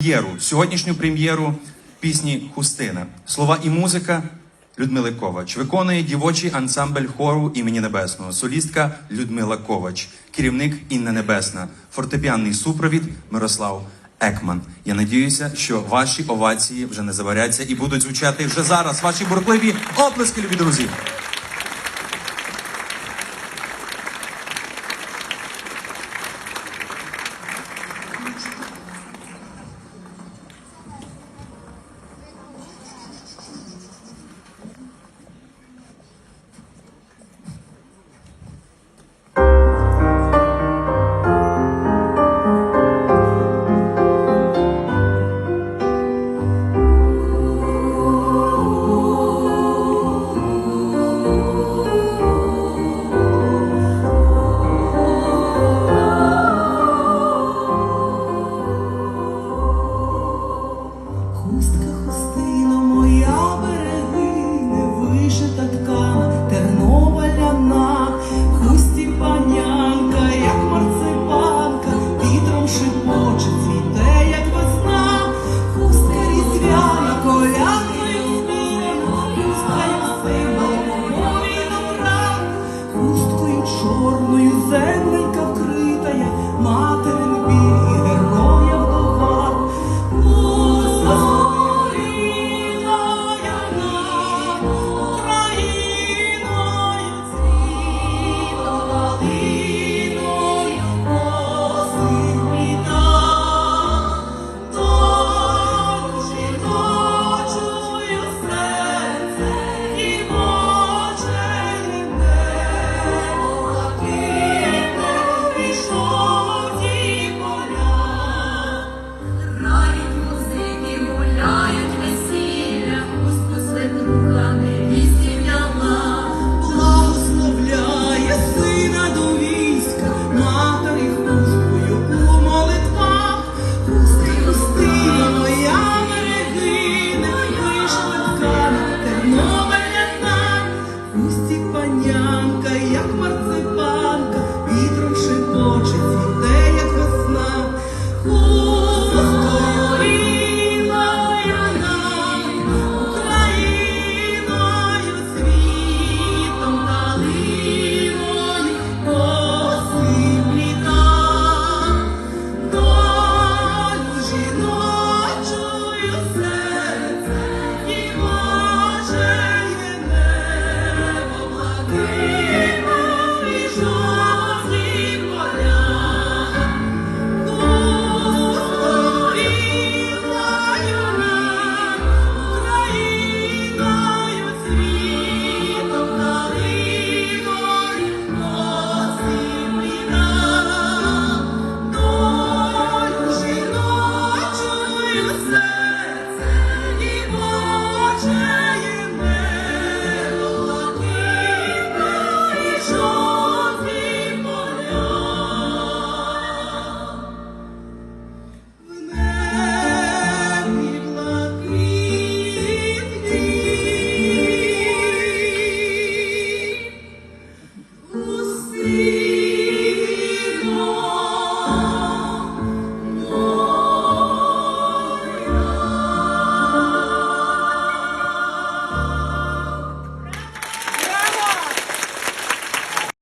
прем'єру, сьогоднішню прем'єру пісні Хустина. Слова і музика Людмили Ковач. Виконує дівочий ансамбль хору імені Небесного. Солістка Людмила Ковач, керівник Інна Небесна, фортепіанний супровід Мирослав Екман. Я надіюся, що ваші овації вже не заваряться і будуть звучати вже зараз. Ваші бурхливі оплески, любі друзі. пишуть, очі цвіте. Please.